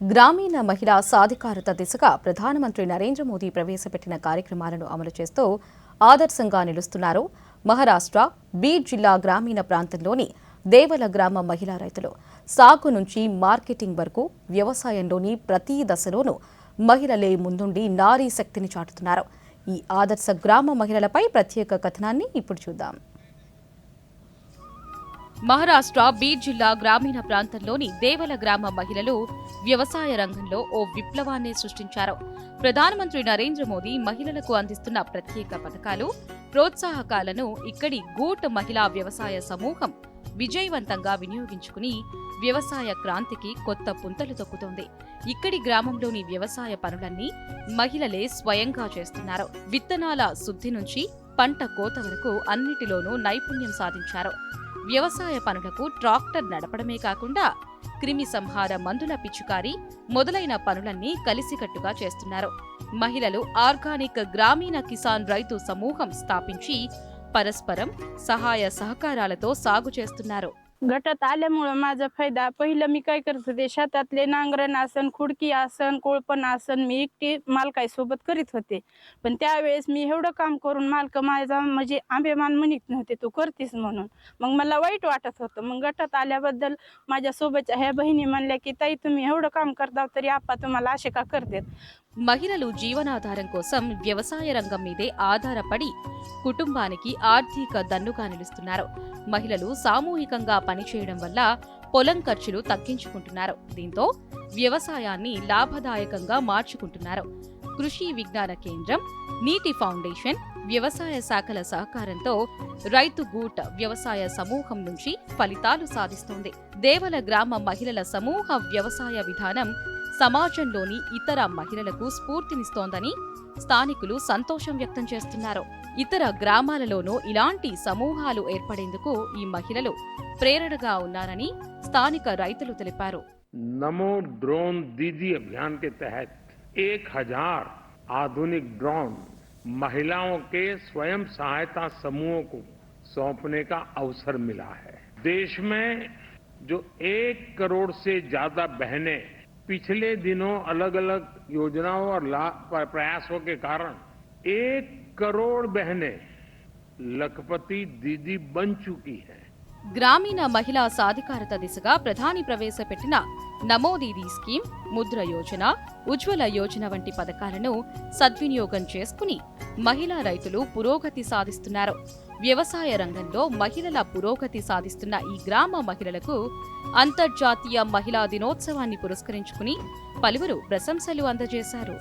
గ్రామీణ మహిళా సాధికారత దిశగా ప్రధానమంత్రి నరేంద్ర మోదీ ప్రవేశపెట్టిన కార్యక్రమాలను అమలు చేస్తూ ఆదర్శంగా నిలుస్తున్నారు. మహారాష్ట్ర బీడ్ జిల్లా గ్రామీణ ప్రాంతంలోని దేవల గ్రామ మహిళా రైతులు. సాగు నుంచి మార్కెటింగ్ వరకు వ్యవసాయంలోని ప్రతి దశలోనూ మహిళలే ముందుండి నారీ శక్తిని చాటుతున్నారు. ఈ ఆదర్శ గ్రామ మహిళలపై ప్రత్యేక కథనాన్ని ఇప్పుడు చూద్దాం. మహారాష్ట్ర బీడ్ జిల్లా గ్రామీణ ప్రాంతంలోని దేవల గ్రామ మహిళలు వ్యవసాయ రంగంలో ఓ విప్లవాన్ని సృష్టించారు. ప్రధానమంత్రి నరేంద్ర మోదీ మహిళలకు అందిస్తున్న ప్రత్యేక పథకాలు ప్రోత్సాహకాలను ఇక్కడి గూట్ మహిళా వ్యవసాయ సమూహం విజయవంతంగా వినియోగించుకుని వ్యవసాయ క్రాంతికి కొత్త పుంతలు తొక్కుతోంది. ఇక్కడి గ్రామంలోని వ్యవసాయ పనులన్నీ మహిళలే స్వయంగా చేస్తున్నారు. విత్తనాల శుద్ధి నుంచి పంట కోత వరకు అన్నిటిలోనూ నైపుణ్యం సాధించారు. వ్యవసాయ పనులకు ట్రాక్టర్ నడపడమే కాకుండా క్రిమి సంహార మందుల పిచుకారి మొదలైన పనులన్నీ కలిసికట్టుగా చేస్తున్నారు. మహిళలు ఆర్గానిక్ గ్రామీణ కిసాన్ రైతు సమూహం స్థాపించి పరస్పరం సహాయ సహకారాలతో సాగు చేస్తున్నారు. गटात आल्यामुळं माझा फायदा. पहिलं मी काय करत होते शेतातले नांगरण आसन खुडकी आसन कोळपण आसन मी एकटी मालकाई सोबत करीत होते. पण त्यावेळेस मी एवढं काम करून मालक माझा म्हणजे आंबेमान म्हणत नव्हते तू करतीस म्हणून. मग मला वाईट वाटत होतं. मग गटात आल्याबद्दल माझ्यासोबतच्या ह्या बहिणी म्हणल्या की ताई तुम्ही एवढं काम करता तरी आपा तुम्हाला असे का करतात? మహిళలు జీవనాధారం కోసం వ్యవసాయ రంగం మీదే ఆధారపడి కుటుంబానికి ఆర్థిక దన్నుగా నిలుస్తున్నారు. మహిళలు సామూహికంగా పనిచేయడం వల్ల పొలం ఖర్చులు తగ్గించుకుంటున్నారు. దీంతో వ్యవసాయాన్ని లాభదాయకంగా మార్చుకుంటున్నారు. కృషి విజ్ఞాన కేంద్రం నీటి ఫౌండేషన్ వ్యవసాయ శాఖల సహకారంతో రైతు గూట్ వ్యవసాయ సమూహం నుంచి ఫలితాలు సాధిస్తోంది. దేవల గ్రామ మహిళల సమూహ వ్యవసాయ విధానం సమాజంలోని ఇతర మహిళలకు స్ఫూర్తినిస్తోందని స్థానికులు సంతోషం వ్యక్తం చేస్తున్నారు ఇతర గ్రామాలలోనూ ఇలాంటి సమూహాలు ఏర్పడేందుకు ఈ మహిళలు ప్రేరణగా ఉన్నారని స్థానిక రైతులు తెలిపారు नमो ड्रोन दीदी अभियान के तहत एक हजार आधुनिक ड्रोन महिलाओं के स्वयं सहायता समूहों को सौंपने का अवसर मिला है देश में जो एक करोड़ से ज्यादा बहनें पिछले दिनों अलग अलग योजनाओं और ला- प्रयासों के कारण एक करोड़ बहनें लखपति दीदी बन चुकी हैं గ్రామీణ మహిళా సాధికారత దిశగా ప్రధాని ప్రవేశపెట్టిన నమో దీదీ స్కీమ్ ముద్ర యోజన ఉజ్వల యోజన వంటి పథకాలను సద్వినియోగం చేసుకుని మహిళా రైతులు పురోగతి సాధిస్తున్నారు వ్యవసాయ రంగంలో మహిళల పురోగతి సాధిస్తున్న ఈ గ్రామ మహిళలకు అంతర్జాతీయ మహిళా దినోత్సవాన్ని పురస్కరించుకుని పలువురు ప్రశంసలు అందజేశారు.